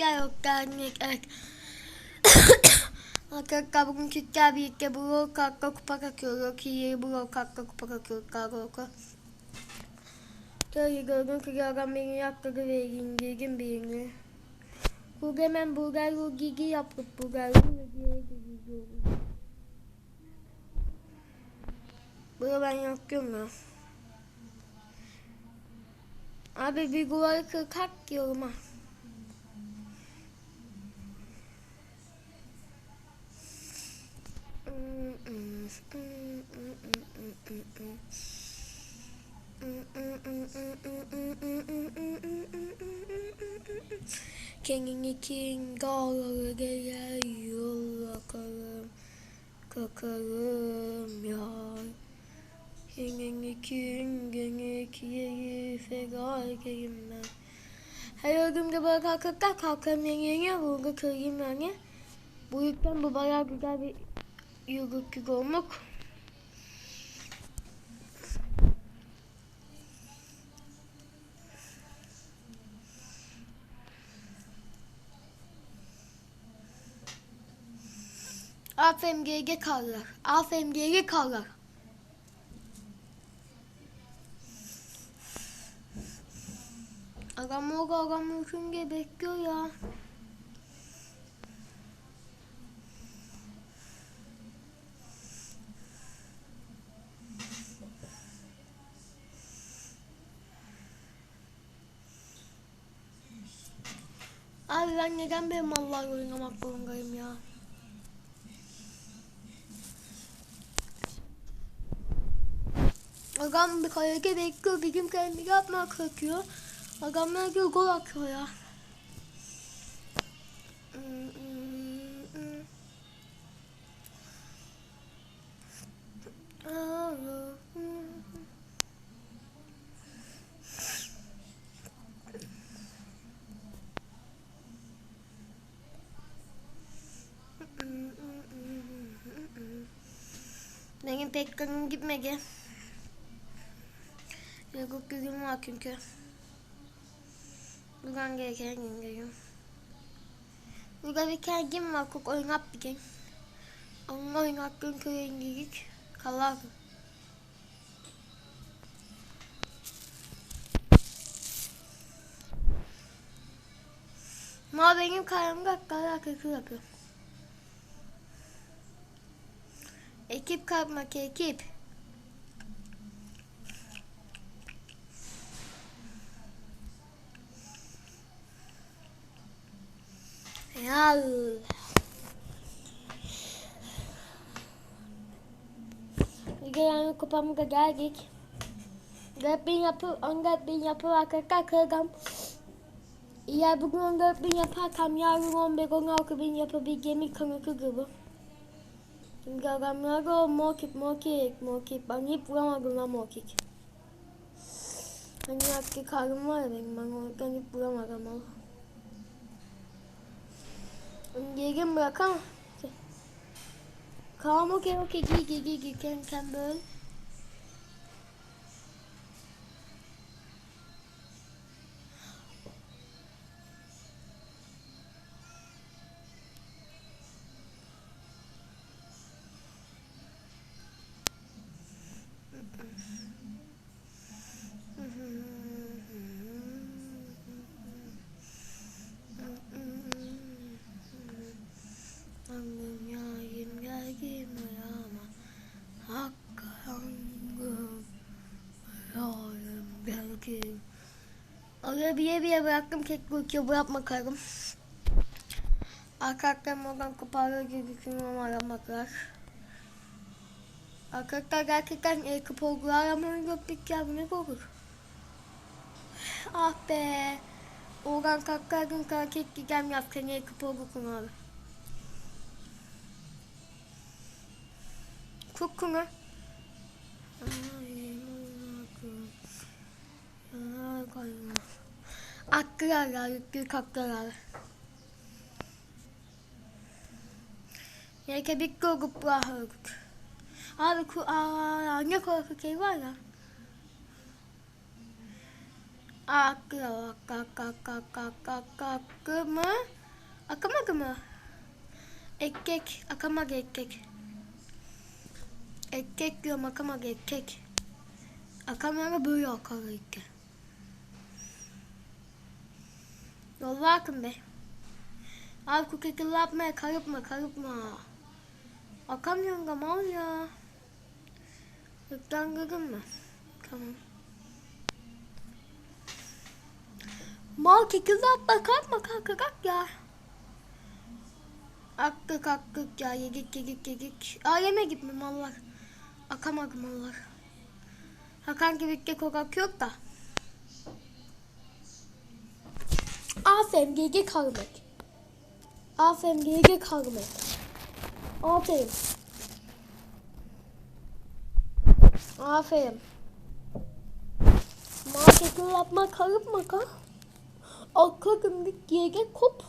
Türkler organik ek. Arkadaşlar bugün Türkler birlikte blok kakka kupa kakıyoruz. Ki blok kakka kupa kakıyoruz. Kakka Şöyle gördüm ki yaran beni yakladı ve indirdim birini. Bu hemen burger gigi yaptık burger gigiye gidiyoruz. Bunu ben yapıyorum ya. Abi bir duvarı kırkak diyorum ha. Kendini kim dağları geliyor bakarım kakarım ya. Kendini kim gönül kiyeyi fegal ben. Her öldüğümde böyle kalkıp kalkarım yenge vurgu kırayım yani. Bu yüzden bu bayağı güzel bir yürürlük olmak. Aferin GG kallar. Aferin GG kallar. Adam o adam çünkü bekliyor ya. Abi ben neden benim mallar oynamak zorundayım ya? Agam bir kalede bekliyor. Bir gün kendi yapmak kalkıyor. Agamlar gibi gol atıyor ya. Benim pek kanım gitmedi. Yakup gücüm var çünkü. Buradan gereken geliyorum. Burada bir kendim var kok oynat bir gün. Onunla oynattığım köye indirdik. Kalar. Ma benim karamda karar kökü yapıyor. Ekip kalkmak ekip. Real. Gelen kupamıza geldik. Bin yapı, on dört bin yapı arkadaşlar kırgam. Ya bugün on dört bin yaparsam yarın on beş, on altı bin yapı bir gemi kanıtı gibi. Gagamları o mokip mokip mokip. Ben hiç vuramadım lan mokip. Hani yaptı karım var benim ben oradan hiç vuramadım ama. Yerim bırakamam. Tamam okey okey giy giy giy giy ken ken böyle. Oraya bir bıraktım kek bu bu yapma karım Arkadaşlarım oradan koparıyor gibi düşünüyorum aramaklar Arkadaşlar gerçekten el kapı aramayı gördük ya bu ne olur. Ah be. Oradan kalkardım kalkıp gideceğim yapsan el kapı abi Kokuna. Aklılar yüklü kaklılar. Yeke bir kokup bırakırdık. Abi ku aa ne korku şey var ya. Akı akı akı akı akı akı akı akı mı? Akamadı mı? Ekek akamadı ekek. Ekek diyorum akamadı ekek. Akamıyor böyle akar ekek. Yolla akın be. Abi kukekili yapmaya karıpma karıpma. Akamıyorum da mal ya. Yükten gırın mı? Tamam. Mal kekili yapma kalkma kalk kalk ya. Aktık aktık ya yedik yedik yedik. Aa yeme gitme mallar. Akamadım mallar. Hakan gibi kokak yok da. Aferin GG kalmak. Aferin GG kalmak. Aferin. Aferin. Marketin yapma kalıp maka. Akla gümrük GG kop.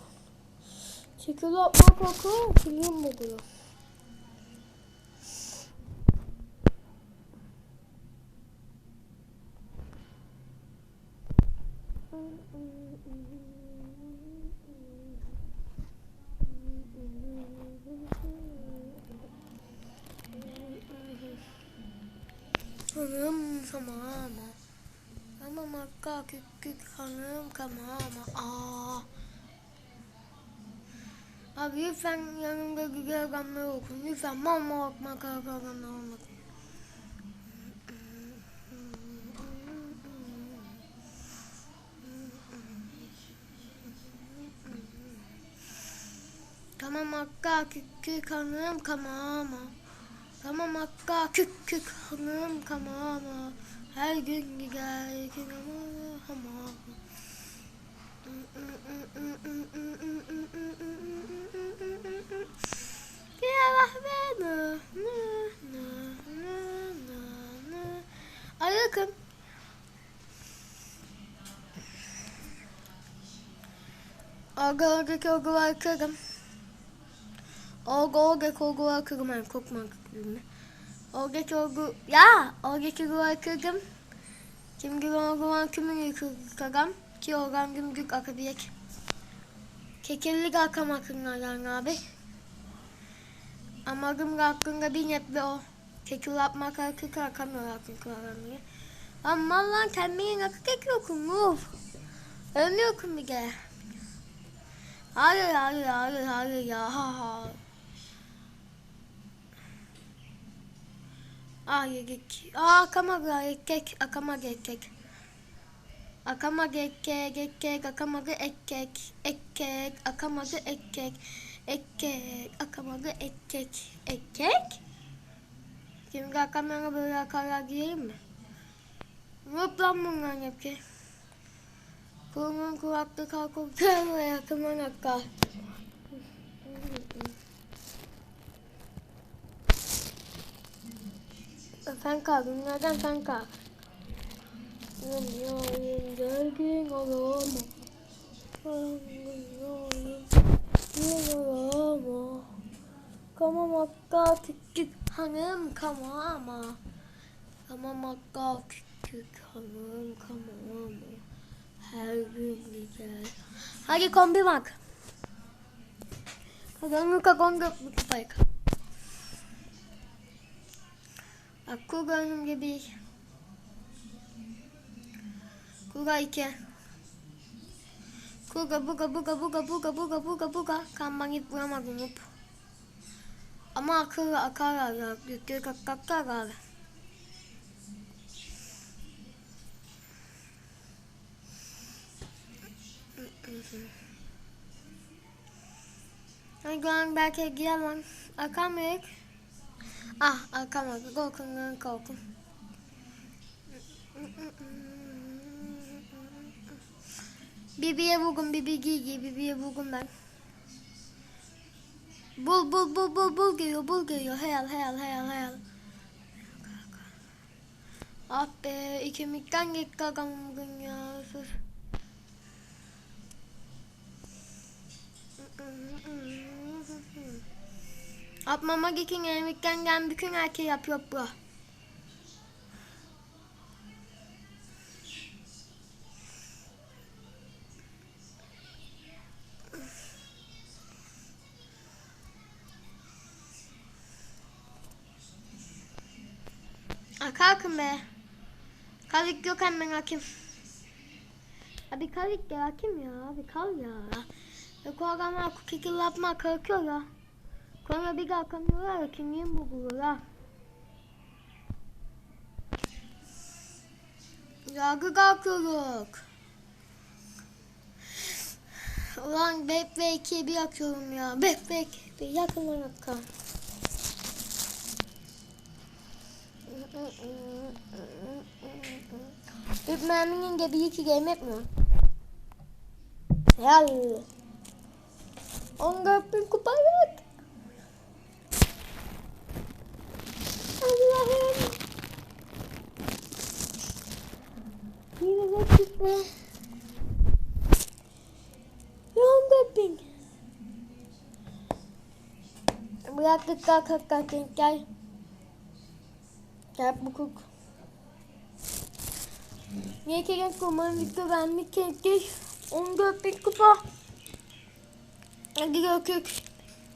Çekil yapma kaka. Biliyor mu bunu? Hanım tamam. Ama makka kük hanım tamam. Aa. Abi lütfen yanımda güzel gamlar okun. Lütfen mama bakma kaka gamlar olmasın. Tamam hakka kük kük hanım kamama. Tamam hakka kük kük hanım kamama. Her gün gider gün ama hamama. Ya beni. Ayakım. Aga kogu var kırım. Olga olga kogu var kırım. Ben kokma kırım. Olga kogu. Ya olga kogu var kırım. Kim gibi olga var kimin kırım. Ki organ güm gük akabiyek. Kekellik akam akınlardan abi. Ama güm hakkında bir netli o. Kekil yapmak akık akamıyor akın kıvaramıyor. Ama lan kendine akık ekiyorsun. Uf. Ölmüyorsun bir kere. Hayır hayır hayır hayır ya. Ha, ha. Aa yedik. Aa akamaga ekek akamaga ekek. Akamaga ekek ekek akamaga ekek ekek akamaga ekek ekek akamaga ekek ekek. Şimdi akamaga böyle akarak gireyim mi? Yok lan bunlar yapacak. Kulunun kulakta kalkıp kırmaya yakından akar. Sen kalk, bunlardan sen kalk. Dünyayın gergin olama. Dünyalama. Kamamakka küçük hanım kamama. Kamamakka küçük hanım kamama. Her gün güzel. Hadi kombi bak. Kagano kagonga bak. Aku gönlüm gibi. Kuga iki. Kuga buga buga buga buga buga buga buga. Kanban git vuramadım hop. Ama akıl akar ya. Yüklü kakakar abi. Ay gön belki giyemem. Akam yok. Ah akam yok. Korkun korkun. Bibiye bugün bibi giy bibiye bugün ben. Bul bul bul bul bul geliyor bul geliyor hayal hayal hayal hayal. Ah be ikimikten git kakam bugün ya. Sus. Yapmamak için elimizden gelen bütün her şeyi yapıyor bu. Aa, kalkın be. Kavik yok hemen hakim. Abi kavik ya hakim ya. Abi kal ya. Yok o adamlar kukikil yapmaya kalkıyor ya. Sonra bir kalkamıyorlar ya kimliğin buluyorlar. Yargı kalkıyorduk. Ulan Bek ve 2'ye bir yakıyorum ya. Bek Bek bir yakın yakın. Ürkmen'in gibi iki game etmiyor. Yal. On bin kupa yok. Bin. Bıraktık kalk kalk kalk gel. Gel bu kuk. Niye kerek kumarın video vermek kerek 14 bin kupa. Hadi görkük.